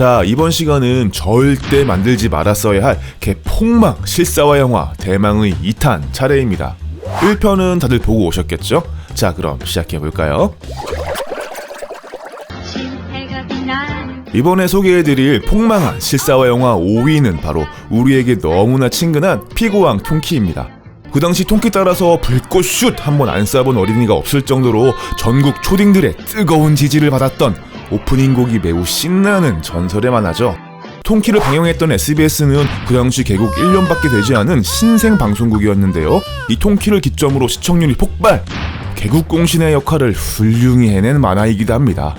자, 이번 시간은 절대 만들지 말았어야 할 개폭망 실사화 영화 대망의 2탄 차례입니다. 1편은 다들 보고 오셨겠죠? 자, 그럼 시작해볼까요? 이번에 소개해드릴 폭망한 실사화 영화 5위는 바로 우리에게 너무나 친근한 피고왕 통키입니다. 그 당시 통키 따라서 불꽃 슛 한 번 안 쏴본 어린이가 없을 정도로 전국 초딩들의 뜨거운 지지를 받았던 오프닝 곡이 매우 신나는 전설의 만화죠. 통키를 방영했던 SBS는 그 당시 개국 1년밖에 되지 않은 신생 방송국이었는데요. 이 통키를 기점으로 시청률이 폭발! 개국 공신의 역할을 훌륭히 해낸 만화이기도 합니다.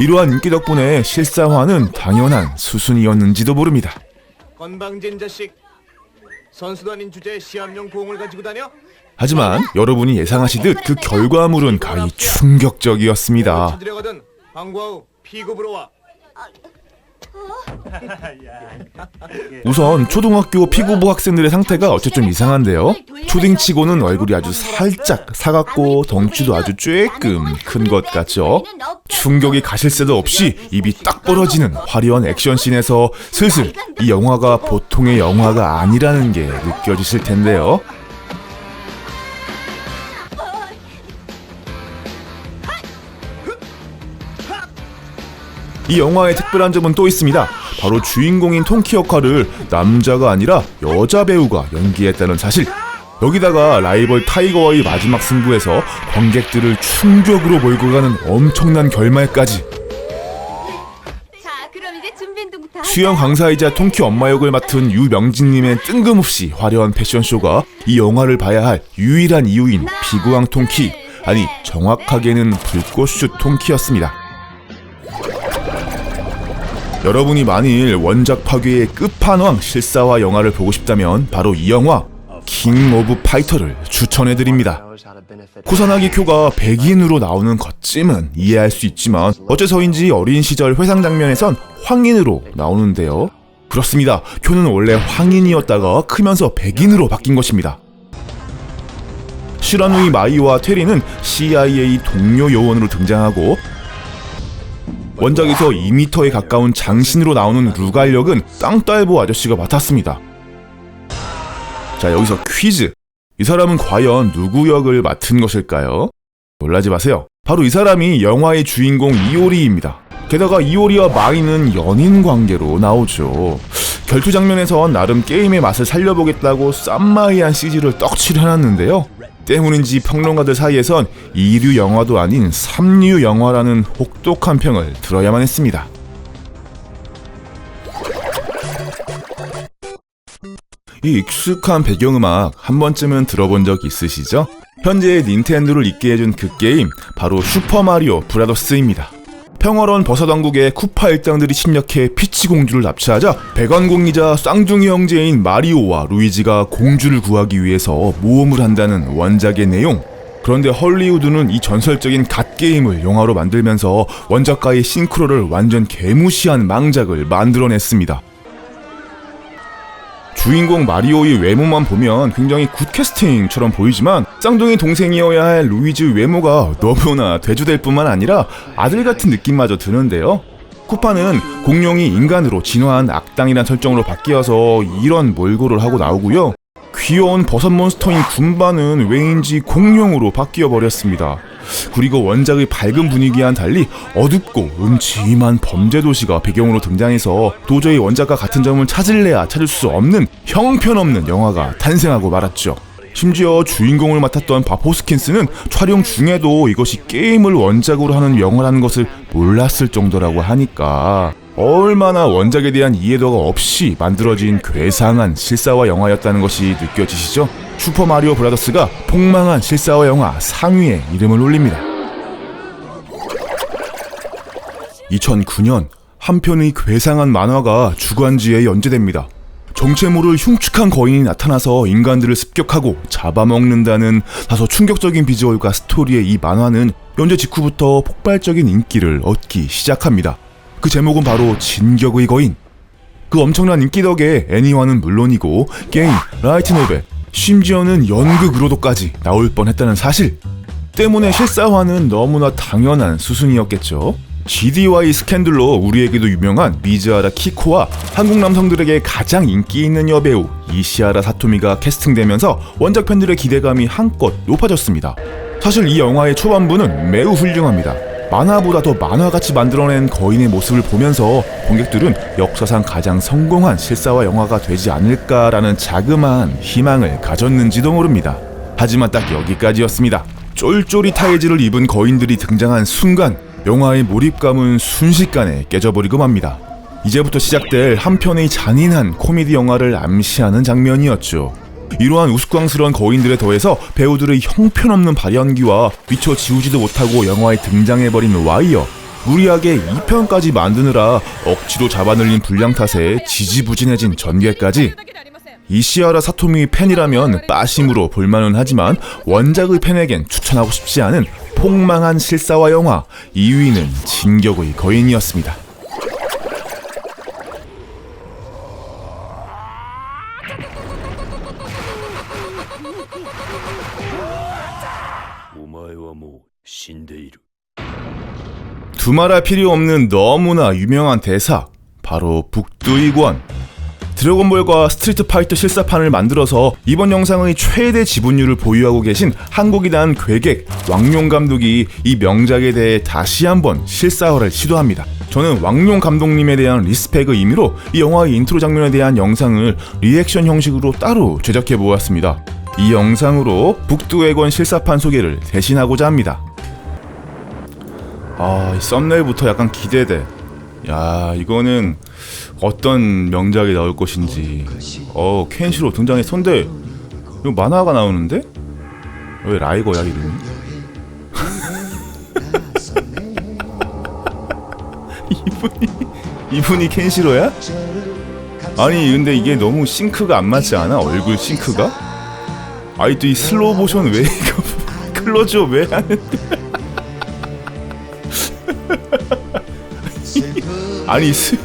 이러한 인기 덕분에 실사화는 당연한 수순이었는지도 모릅니다. 건방진 자식 아닌 주제에 시합용 공을 가지고 다녀? 하지만 여러분이 예상하시듯 그 결과물은 가히 충격적이었습니다. 방과후 와 우선 초등학교 피구부 학생들의 상태가 좀 이상한데요. 초딩치고는 얼굴이 아주 살짝 사갑고 덩치도 아주 쬐끔 큰 것 같죠. 충격이 가실 새도 없이 입이 딱 벌어지는 화려한 액션씬에서 슬슬 이 영화가 보통의 영화가 아니라는 게 느껴지실 텐데요. 이 영화의 특별한 점은 또 있습니다. 바로 주인공인 통키 역할을 남자가 아니라 여자 배우가 연기했다는 사실. 여기다가 라이벌 타이거와의 마지막 승부에서 관객들을 충격으로 몰고 가는 엄청난 결말까지. 수영 강사이자 통키 엄마 역을 맡은 유명진님의 뜬금없이 화려한 패션쇼가 이 영화를 봐야 할 유일한 이유인 비구왕 통키 아니 정확하게는 불꽃슛 통키였습니다. 여러분이 만일 원작 파괴의 끝판왕 실사화 영화를 보고 싶다면 바로 이 영화 킹 오브 파이터를 추천해드립니다. 코사나기 쿄가 백인으로 나오는 것쯤은 이해할 수 있지만 어째서인지 어린 시절 회상 장면에선 황인으로 나오는데요. 그렇습니다. 쿄는 원래 황인이었다가 크면서 백인으로 바뀐 것입니다. 시라누이 마이와 테리는 CIA 동료 요원으로 등장하고 원작에서 2m에 가까운 장신으로 나오는 루갈 역은 땅딸보 아저씨가 맡았습니다. 자 여기서 퀴즈 이 사람은 과연 누구 역을 맡은 것일까요? 놀라지 마세요. 바로 이 사람이 영화의 주인공 이오리입니다. 게다가 이오리와 마이는 연인 관계로 나오죠. 결투 장면에선 나름 게임의 맛을 살려보겠다고 쌈마이한 CG를 떡칠을 해놨는데요. 때문인지 평론가들 사이에선 2류 영화도 아닌 3류 영화라는 혹독한 평을 들어야만 했습니다. 이 익숙한 배경음악 한 번쯤은 들어본 적 있으시죠? 현재 닌텐도를 있게 해준 그 게임 바로 슈퍼마리오 브라더스입니다. 평화로운 버섯왕국의 쿠파 일당들이 침략해 피치 공주를 납치하자 백원공이자 쌍둥이 형제인 마리오와 루이지가 공주를 구하기 위해서 모험을 한다는 원작의 내용. 그런데 헐리우드는 이 전설적인 갓게임을 영화로 만들면서 원작과의 싱크로를 완전 개무시한 망작을 만들어냈습니다. 주인공 마리오의 외모만 보면 굉장히 굿 캐스팅처럼 보이지만 쌍둥이 동생이어야 할 루이즈 외모가 너무나 대조될 뿐만 아니라 아들 같은 느낌마저 드는데요. 쿠파는 공룡이 인간으로 진화한 악당이란 설정으로 바뀌어서 이런 몰골을 하고 나오고요. 귀여운 버섯 몬스터인 군바는 왜인지 공룡으로 바뀌어 버렸습니다. 그리고 원작의 밝은 분위기와는 달리 어둡고 음침한 범죄 도시가 배경으로 등장해서 도저히 원작과 같은 점을 찾을래야 찾을 수 없는 형편없는 영화가 탄생하고 말았죠. 심지어 주인공을 맡았던 바포스킨스는 촬영 중에도 이것이 게임을 원작으로 하는 영화라는 것을 몰랐을 정도라고 하니까 얼마나 원작에 대한 이해도가 없이 만들어진 괴상한 실사화 영화였다는 것이 느껴지시죠? 슈퍼 마리오 브라더스가 폭망한 실사화 영화 상위에 이름을 올립니다. 2009년 한 편의 괴상한 만화가 주간지에 연재됩니다. 정체 모를 흉측한 거인이 나타나서 인간들을 습격하고 잡아먹는다는 다소 충격적인 비주얼과 스토리의 이 만화는 연재 직후부터 폭발적인 인기를 얻기 시작합니다. 그 제목은 바로 진격의 거인. 그 엄청난 인기 덕에 애니화는 물론이고 게임, 라이트 노벨, 심지어는 연극으로도까지 나올 뻔했다는 사실. 때문에 실사화는 너무나 당연한 수순이었겠죠. GDY 스캔들로 우리에게도 유명한 미즈하라 키코와 한국 남성들에게 가장 인기 있는 여배우 이시하라 사토미가 캐스팅되면서 원작 팬들의 기대감이 한껏 높아졌습니다. 사실 이 영화의 초반부는 매우 훌륭합니다. 만화보다 더 만화같이 만들어낸 거인의 모습을 보면서 관객들은 역사상 가장 성공한 실사화 영화가 되지 않을까라는 자그마한 희망을 가졌는지도 모릅니다. 하지만 딱 여기까지였습니다. 쫄쫄이 타이즈를 입은 거인들이 등장한 순간 영화의 몰입감은 순식간에 깨져버리고 맙니다. 이제부터 시작될 한 편의 잔인한 코미디 영화를 암시하는 장면이었죠. 이러한 우스꽝스러운 거인들에 더해서 배우들의 형편없는 발연기와 미처 지우지도 못하고 영화에 등장해버린 와이어 무리하게 2편까지 만드느라 억지로 잡아늘린 분량 탓에 지지부진해진 전개까지 이시아라 사토미 팬이라면 빠심으로 볼만은 하지만 원작의 팬에겐 추천하고 싶지 않은 폭망한 실사화 영화 2위는 진격의 거인이었습니다. 두말할 필요 없는 너무나 유명한 대사 바로 북두이권 드래곤볼과 스트리트 파이터 실사판을 만들어서 이번 영상의 최대 지분율을 보유하고 계신 한국이란 괴객 왕용 감독이 이 명작에 대해 다시 한번 실사화를 시도합니다. 저는 왕용 감독님에 대한 리스펙의 의미로 이 영화의 인트로 장면에 대한 영상을 리액션 형식으로 따로 제작해 보았습니다. 이 영상으로 북두의권 실사판 소개를 대신하고자 합니다. 아, 이 썸네일부터 약간 기대돼. 야, 이거는 어떤 명작이 나올 것인지. 어, 켄시로 손대. 이거 만화가 나오는데? 왜 라이거야 이름이? 이분이 이분이 켄시로야? 아니 근데 이게 너무 싱크가 안 맞지 않아? 얼굴 싱크가? 아이 또 이 슬로우 모션 왜 이거 클로즈업 왜 하는데? 아니 수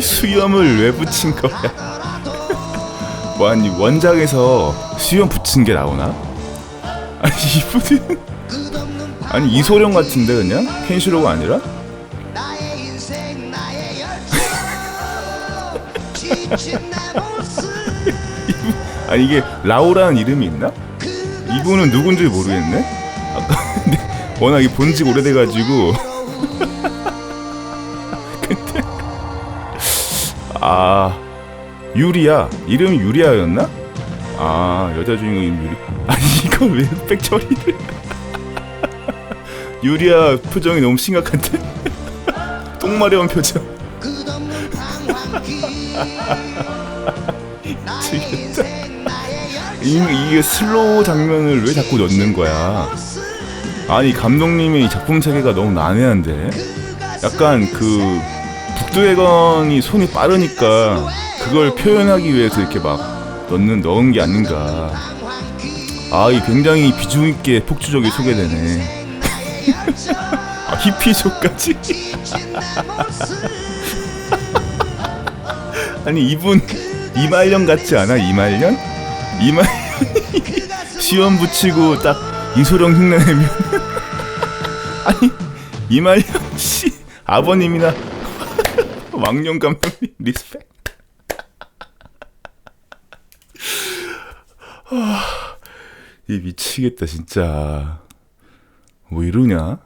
수염을 왜 붙인 거야? 뭐 아니 원작에서 수염 붙인 게 나오나? 아니 이분은 아니 이소룡 같은데 그냥 켄시로가 아니라? 아니 이게 라오라는 이름이 있나? 이분은 누군지 모르겠네. 아까 근데 워낙 이 본지 오래돼가지고 근데 아 유리야 이름이 유리아였나? 아 여자 주인공 이름 유리. 아니 이거 왜 처리를? 유리아 표정이 너무 심각한데? 똥 마려운 표정. 미치겠다. 이, 이게 슬로우 장면을 왜 자꾸 넣는 거야? 아니 감독님의 이 작품 세계가 너무 난해한데 약간 그 북두해건이 손이 빠르니까 그걸 표현하기 위해서 이렇게 막 넣는 넣은 게 아닌가 아 이 굉장히 비중 있게 폭주적이 소개되네 아 히피족까지 아니 이분 이말년 같지 않아? 이말년? 이말년? 시험 붙이고 딱 이소룡 흉내내면? 아니 이말년 씨 아버님이나 왕룡 감독님 리스펙. 아, 이 미치겠다 진짜. 뭐 이러냐